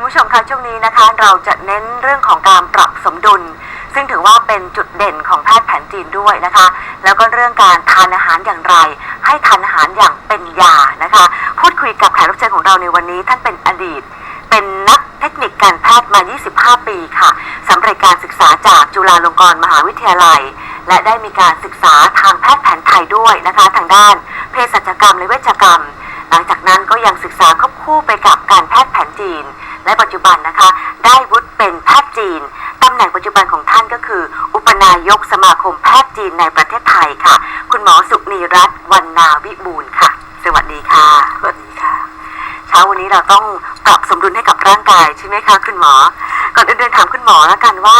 คุณผู้ชมคะช่วงนี้นะคะ เราจะเน้นเรื่องของการปรับสมดุล ซึ่งถือว่าเป็นจุดเด่นของแพทย์แผนจีนด้วยนะคะ แล้วก็เรื่องการทานอาหารอย่างไร ให้ทานอาหารอย่างเป็นยานะคะ พูดคุยกับแขกรับเชิญของเราในวันนี้ ท่านเป็นอดีต เป็นนักเทคนิคการแพทย์มา 25 ปีค่ะสำเร็จการศึกษาจากจุฬาลงกรณ์มหาวิทยาลัย และได้มีการศึกษาทางแพทย์แผนไทยด้วยนะคะ ทางด้านเภสัชกรรมและเวชกรรม หลังจากนั้นก็ยังศึกษาควบคู่ไปกับการแพทย์แผนจีน และปัจจุบันนะคะ ได้วุฒิเป็นแพทย์จีนตำแหน่งปัจจุบันของท่านก็คือ อุปนายกสมาคมแพทย์จีนในประเทศไทยค่ะ คุณหมอสุนีรัตน์วรรณาวิบูลย์ค่ะ สวัสดีค่ะสวัสดีค่ะ เช้าวันนี้เราต้องปรับสมดุลให้กับร่างกายใช่ไหมคะคุณหมอ ก่อนอื่นเดินถามคุณหมอแล้วกันว่า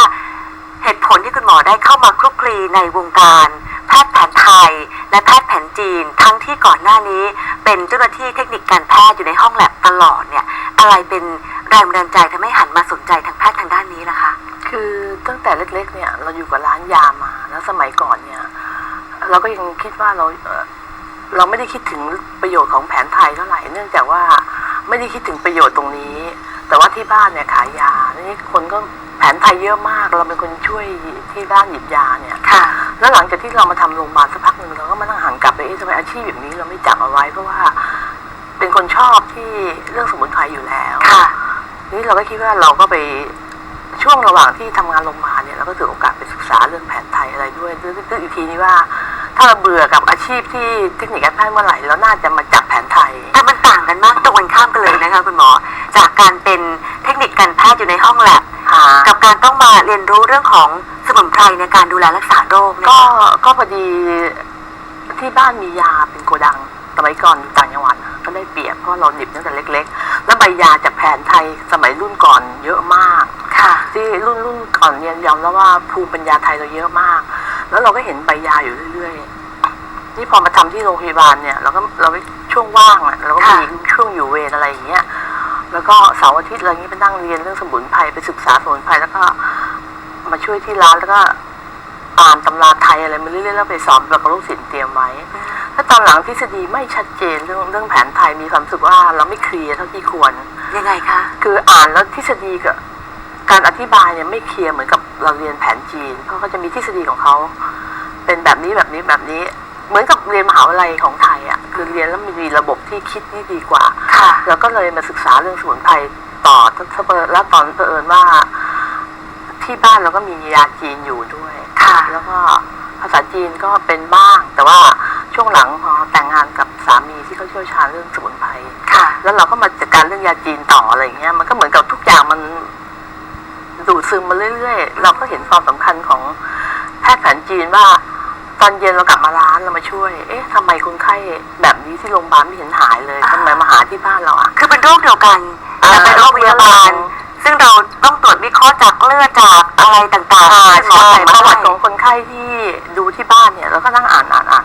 เหตุผลที่คุณหมอได้เข้ามาคลุกคลีในวงการแพทย์แผนไทย และแพทย์แผนจีน ทั้งที่ก่อนหน้านี้ เป็นเจ้าหน้าที่เทคนิคการแพทย์อยู่ในห้องแลบตลอดเนี่ย อะไรเป็น แรงบันดาลใจทำให้หันมาสนใจทางแพทย์ทางด้านนี้ล่ะคะ คือตั้งแต่เล็กๆเนี่ยเราอยู่กับร้านยามาแล้วสมัยก่อนเนี่ย เราก็ยังคิดว่าเราเอ่อเราไม่ได้คิดถึงประโยชน์ของแผนไทยเท่าไหร่เนื่องจากว่าไม่ได้คิดถึงประโยชน์ตรงนี้ แต่ว่าที่บ้านเนี่ยขายยานี่คนก็แผนไทยเยอะมาก เราเป็นคนช่วยที่ด้านหยิบยาเนี่ย ค่ะ แล้วหลังจากที่เรามาทำโรงพยาบาลสักพักหนึ่งเราก็มานั่งหันกลับไปเอ๊ะทำไมอาชีพแบบนี้เราไม่จับเอาไว้เพราะว่าเป็นคนชอบที่เรื่องสมุนไพรอยู่แล้ว ค่ะ นี่เราก็คิดว่าเราก็ไปช่วงระหว่างที่ทำงานโรงพยาบาลเนี่ยเราก็ถือโอกาสไปศึกษาเรื่องแผนไทยอะไรด้วยนึกนึกอีกทีนี้ว่า ถ้าเราเบื่อกับอาชีพที่เทคนิคการแพทย์เมื่อไหร่เราน่าจะมาจับแผนไทยแต่มันต่างกันมากตรงกันข้ามกันเลยนะคะคุณหมอ จากการเป็นเทคนิคการแพทย์อยู่ในห้องแลบกับการต้องมาเรียนรู้เรื่องของสมุนไพรในการดูแลรักษาโรคเนี่ยก็ก็พอดีที่บ้านมียาเป็นโกดังสมัยก่อนอยู่ต่างจังหวัดนะก็ได้เปรียบเพราะเราหนิบตั้งแต่เล็ก ๆ แล้วใบยาจากแผนไทยสมัยรุ่นก่อนเยอะมาก ค่ะ ที่รุ่นรุ่นก่อนเนี่ยยอมแล้วว่าภูมิปัญญาไทยเราเยอะมาก แล้วเราก็เห็นใบยาอยู่เรื่อยๆนี่พอมาทำที่โรงพยาบาลเนี่ย เราก็เราก็ช่วงว่างอะเราก็มีช่วงอยู่เวรอะไรอย่างเงี้ยแล้วก็เสาร์อาทิตย์อะไรอย่างงี้ไปนั่งเรียนเรื่องสมุนไพรไปศึกษาสมุนไพรแล้วก็มาช่วยที่ร้านแล้วก็ อ่านตำราไทยอะไรมาเรื่อยๆแล้วไปสอนแบบลูกศิษย์เตรียมไว้ถ้าตอนหลังทฤษฎีไม่ชัดเจนเรื่องเรื่องแผนไทยมีความรู้สึกว่าเราไม่เคลียร์เท่าที่ควรยังไงคะคืออ่านแล้วทฤษฎีกับการอธิบายเนี่ยไม่เคลียร์เหมือนกับเราเรียนแผนจีน เพราะเขาจะมีทฤษฎีของเขาเป็นแบบนี้แบบนี้แบบนี้ เหมือนกับเรียนมหาวิทยาลัยของไทยอะคือเรียนแล้วมีระบบที่คิดที่ดีกว่าค่ะแล้วก็เลยมาศึกษาเรื่องสมุนไพรต่อถ้าเปิดแล้วตอนเผอิญว่า ที่บ้านเราก็มียาจีนอยู่ด้วย ค่ะ แล้วก็ภาษาจีนก็เป็นบ้าง แต่ว่าช่วงหลังพอแต่งงานกับสามีที่เขาเชี่ยวชาญเรื่องสมุนไพรค่ะ แล้วเราก็มาจัดการเรื่องยาจีนต่ออะไรอย่างเงี้ย มันก็เหมือนกับทุกอย่างมันดูดซึมมาเรื่อยๆ เราก็เห็นความสำคัญของแพทย์แผนจีนว่า ตอนเย็นเรากลับมาร้านเรามาช่วย เอ๊ะทำไมคนไข้แบบนี้ที่โรงพยาบาลไม่เห็นหายเลยอ่าทำไมมาหาที่บ้านเราอะคือเป็นโรคเดียวกันอ่าแต่เป็นโรคพยาบาล ซึ่งเราต้องตร วจวิเคราะห์จากเลือดจากอะไรต่างๆอ่าที่หมอใช่ใส่ปมาระวัให้ติของคนไข้ที่ดูที่บ้านเนี่ยเราก็นั่งอ่านอ่านอ่าน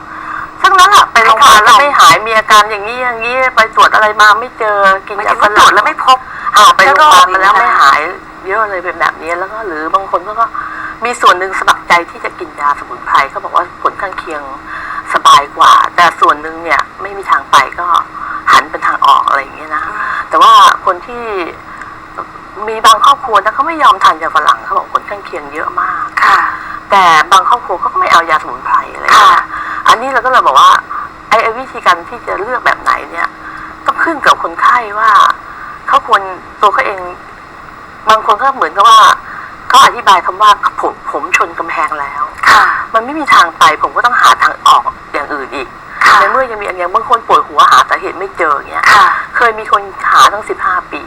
ทั้งนั้นอะไปโรงพยาบาลแล้วไม่หายมีอาการอย่างนี้อย่างนี้ไปตรวจอะไรมาไม่เจอกินหมายยาถึงฝว่าตรรั่วงจแล้วไม่พบอ่าไปโรงพยาบาลมาแล้วเชื้อโรคไม่หายเยอะเลยเป็นแบบนี้แล้วก็หรือบางคนก็ก็มีส่วนหนึ่งสมัครใจที่จะกินยาสมุนไพรเขาบอกว่าผลข้างเคียงสบายกว่า แต่ส่วนหนึ่งเนี่ยไม่มีทางไปก็หันเป็นทางออกอะไรอย่างเงี้ยนะ แต่ว่าคนที่ มีบางครอบครัวนะเขาไม่ยอมทานยาฝรั่งเขาบอกผลข้างเคียงเยอะมากค่ะ แต่บางครอบครัวเขาก็ไม่เอายาสมุนไพรอะไรอย่างเงี้ยค่ะอันนี้เราก็เลยบอกว่าไอ้ไอ้วิธีการที่จะเลือกแบบไหนเนี่ยต้องขึ้นกับคนไข้ว่าเขาควรตัวเขาเอง บางคนก็เหมือนกับว่าเขาอธิบายคำว่าผมผมชนกำแพงแล้ว ค่ะ มันไม่มีทางไปผมก็ต้องหาทางออกอย่างอื่นอีกค่ะในเมื่อยังมีอย่างบางคนปวดหัวหาสาเหตุไม่เจออย่างเงี้ยค่ะเคยมีคนหาตั้งสิบห้าปี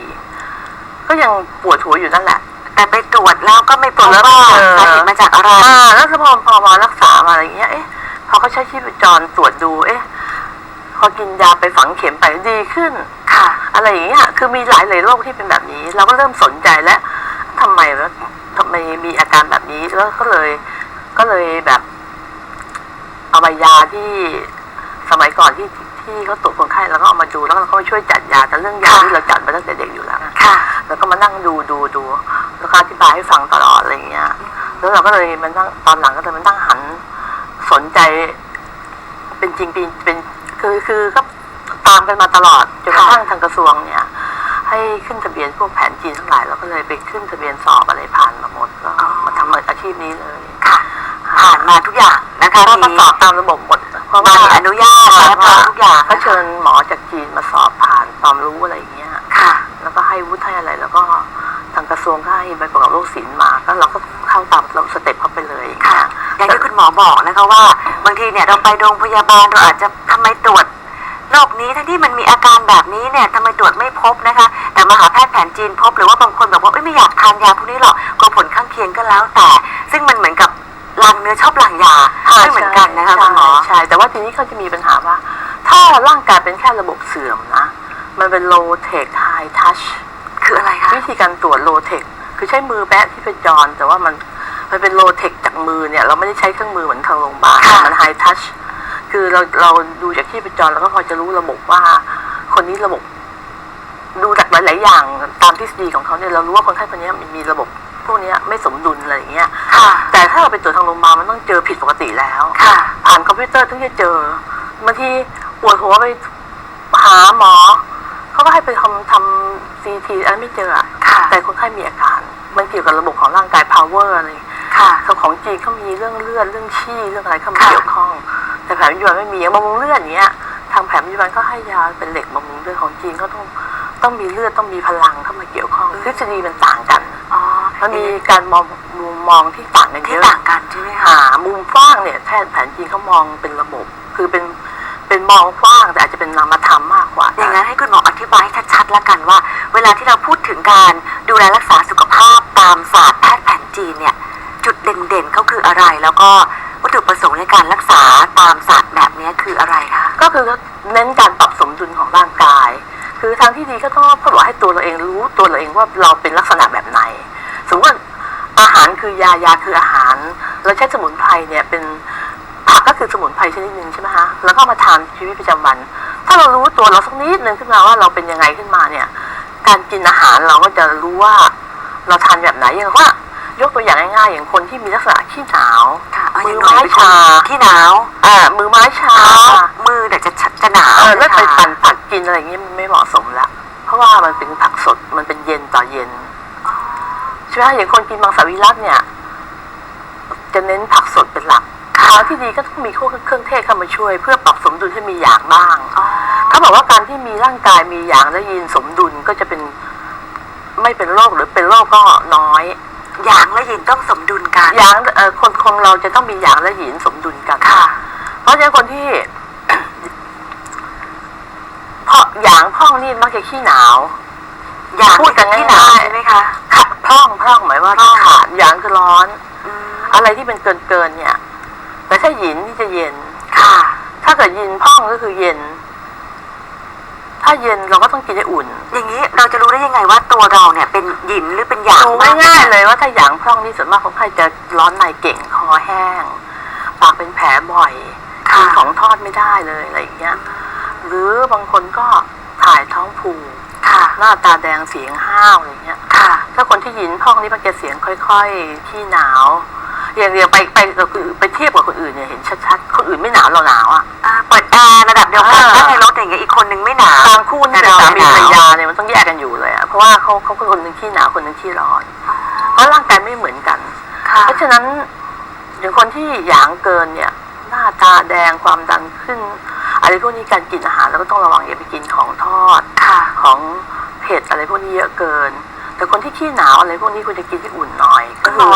ก็ยังปวดหัวอยู่นั่นแหละ แต่ไปตรวจแล้วก็ไม่พบตรวจแล้วว่าไม่เจอสาเหตุมาจากอะไร อ่าแล้วพอพอมารักษามาอะไรเงี้ยเอ๊ะพอเขาใช้ชีพจรตรวจดูเอ๊ะพอกินยาไปฝังเข็มไปดีขึ้น ค่ะ อะไรอย่างเงี้ยคือมีหลายหลายโรคที่เป็นแบบนี้ เราก็เริ่มสนใจแล้วทำไมวะทำไมมีอาการแบบนี้แล้วก็เลย ก็เลยแบบเอาใบยาที่สมัยก่อนที่ที่เขาตรวจคนไข้แล้วก็เอามาดูแล้วเราก็มาช่วยจัดยาแต่เรื่องยาค่ะที่เราจัดมาตั้งแต่เด็กอยู่ แล้วนะค่ะแล้วก็มานั่งดูดูดูแล้วก็อธิบายให้ฟังตลอดอะไรอย่างเงี้ย แล้วเราก็เลยมันนั่งตอนหลังก็เลยมันนั่งหันสนใจ เป็นจริงเป็นเป็นคือคือก็ตามกันมาตลอดจนกระทั่งทางกระทรวงเนี่ย ให้ขึ้นทะเบียนพวกแผนจีนทั้งหลายเราก็เลยไปขึ้นทะเบียนสอบอะไรผ่านมาหมดก็มาทำอาชีพนี้เลยค่ะ ผ่านมาทุกอย่างนะคะก็มีสอบตามระบบหมดเพราะใบว่าอนุญาตและพร้อมทุกอย่างเขาเชิญหมอจากจีนมาสอบผ่านความรู้อะไรอย่างเงี้ยค่ะแล้วก็ ให้วุฒิให้อะไร แล้วก็ทางกระทรวงก็ให้ใบประกอบโรคศิลป์มาก็เราก็เข้าตามเราสเต็ปเข้าไปเลยค่ะ อย่างที่คุณหมอบอกนะคะว่า บางทีเนี่ยเราไปโรงพยาบาลเราอาจจะทำไมตรวจโรคนี้ทั้งที่มันมีอาการแบบนี้เนี่ยทำไมตรวจไม่พบนะคะ แต่มาหาแพทย์แผนจีนพบหรือว่าบางคนแบบว่าเอ้ยไม่อยากทานยาพวกนี้หรอกกลัวผลข้างเคียงก็แล้วแต่ ซึ่งมันเหมือนกับลังเนื้อชอบหลังยาไม่เหมือนกันนะคะคุณหมอใช่แต่ว่าทีนี้เขาจะมีปัญหาว่า ถ้าร่างกายเป็นแค่ระบบเสื่อมนะ มันเป็น low tech high touch คืออะไรคะวิธีการตรวจ low tech คือใช้มือแบะที่เป็นจร แต่ว่ามันมันเป็น low tech จากมือเนี่ย เราไม่ได้ใช้เครื่องมือเหมือนทางโรงพยาบาลค่ะมัน high touch คือเราเราดูจากที่เป็นจรเราก็พอจะรู้ระบบว่า คนนี้ระบบ ดูจากหลาย ๆ อย่างตามทฤษฎีของเขาเนี่ยเรารู้ว่าคนไข้คนนี้มันมีระบบพวกเนี้ยไม่สมดุลอะไรอย่างเงี้ยค่ะแต่ถ้าเราไปตรวจทางโรงพยาบาลมันต้องเจอผิดปกติแล้วค่ะผ่านคอมพิวเตอร์ถึงจะเจอบางทีปวดหัวไปหาหมอเขา ก็ให้ไปทำทำซีทีอันนนไม่เจออะค่ะ แต่คนไข้มีอาการ มันเกี่ยวกับระบบของร่างกาย power อะไรค่ะเขาของจีนเขามีเรื่องเลือดเรื่องชี่เรื่องอะไรเข้ามาค่ะเกี่ยวข้อง แต่แผนปัจจุบันไม่มีอย่างบำรุงเลือดอย่างเงี้ย ทางแผนปัจจุบันก็ให้ยาเป็นเหล็กบำรุงเลือดของจีนก็ต้องต้องมีเลือดต้องมีพลังเข้ามาเกี่ยวข้องทฤษฎีมันต่างกัน อ๋อมันมีการมองมุมมองที่ต่างกันเยที่อะ ต่างกันใช่ไหมคะ หามุมกว้างเนี่ยแพทย์แผนจีนเขามองเป็นระบบ คือเป็น เป็นมองกว้างแต่อาจจะเป็นนามธรรมมากกว่าอย่างนั้นให้คุณหมออธิบายให้ชัดๆแล้วกันว่า เวลาที่เราพูดถึงการดูแลรักษาสุขภาพตามศาสตร์แพทย์แผนจีนเนี่ย จุดเด่นๆเขาคืออะไร แล้วก็วัตถุประสงค์ในการรักษาตามศาสตร์แบบนี้คืออะไรคะก็คือเน้นการปรับสมดุลของร่างกาย คือทางที่ดีก็ต้องพูดว่าให้ตัวเราเองรู้ตัวเราเองว่าเราเป็นลักษณะแบบไหนสมมติว่าอาหารคือยายาคืออาหาร เราใช้สมุนไพรเนี่ยเป็น ผักก็คือสมุนไพรชนิดหนึ่งใช่ไหมคะแล้วก็มาทานชีวิตประจำวัน ถ้าเรารู้ตัวเราสักนิดนึงขึ้นมาว่าเราเป็นยังไงขึ้นมาเนี่ย การกินอาหารเราก็จะรู้ว่าเราทานแบบไหนอย่างว่ายกตัวอย่างง่ายๆ อย่างคนที่มีลักษณะขี้หนาวค่ะเอาอมืย่าองน้อยไม้เป็นคนชาที่หนาวอ่ามือไม้ชาเท้ามือเดี๋ยวจะจะหนาวเออแล้วไปนะคะปั่นผักกินอะไรอย่างนี้มันไม่เหมาะสมละ เพราะว่ามันเป็นผักสดมันเป็นเย็นต่อเย็นใช่ไหมอย่างคนกินมังสวิรัตเนี่ย จะเน้นผักสดเป็นหลัก ทางที่ดีก็ต้องมีพวกเครื่องเทศเข้ามาช่วย เพื่อปรับสมดุลให้มีอย่างบ้างอ๋อเขาบอกว่าการที่มีร่างกายมีอย่างและยีนสมดุลก็จะเป็นไม่เป็นโรคหรือเป็นโรคก็น้อยหยางและยินต้องสมดุลกันอย่างเอ่อคนคนเราจะต้องมีอย่างและยีนสมดุลกันค่ะ เพราะฉะนั้นคนที่เพราะอย่างพ่องนี่มักจะขี้หนาวหยางพูดกันที่หนาวง่ายๆใช่ไหมคะขาดพร่องพร่องหมายว่าพร่องขาดอย่างคือร้อนอืมอะไรที่เป็นเกินเกินๆเนี่ย แต่ถ้าหยินที่จะเย็น ค่ะ ถ้าเกิดยินพร่องก็คือเย็น ถ้าเย็นเราก็ต้องกินให้อุ่นอย่างนี้เราจะรู้ได้ยังไงว่าตัวเราเนี่ย เป็นหยินหรือเป็นหยางดูมกง่ายๆเลยว่าถ้าหยางพร่องนี่ส่วนมากคนไข้จะร้อนในเก่งคอแห้ง ปากเป็นแผลบ่อยกินของทอดไม่ได้เลยอะไรอย่างเงี้ย หรือบางคนก็ถ่ายท้องผูกค่ะ หน้าตาแดงเสียงห้าวอะไรเงี้ย ค่ะ ถ้าคนที่ยินพ่องนี่มันจะเสียงค่อยๆ ที่หนาว อย่างเดียวไปไปกับคนอื่นไปเทียบกับคนอื่นเนี่ยเห็นชัดๆคนอื่นไม่หนาวเราหนาวอะอ่าเปิดแอร์ระดับเดียวกันอ่าถ้าในรถอย่างเงี้ยอีกคนนึงไม่หนาวบางคู่นี่แต่เป็นเราสามีหนาวภรรยาเนี่ยมันต้องแยกกันอยู่เลยอะเพราะว่าเขาเขาคือคนหนึ่งขี้หนาวคนหนึ่งขี้ร้อนเพราะร่างกายไม่เหมือนกันค่ะเพราะฉะนั้นอย่างคนที่หยางเกินเนี่ย หน้าตาแดงความดันขึ้นอะไรพวกนี้การกินอาหารเราก็ต้องระวังอย่าไปกินของทอดค่ะของเผ็ดอะไรพวกนี้เยอะเกิน แต่คนที่ขี้หนาวอะไรพวกนี้ควรจะกินที่อุ่นหน่อยก็คือ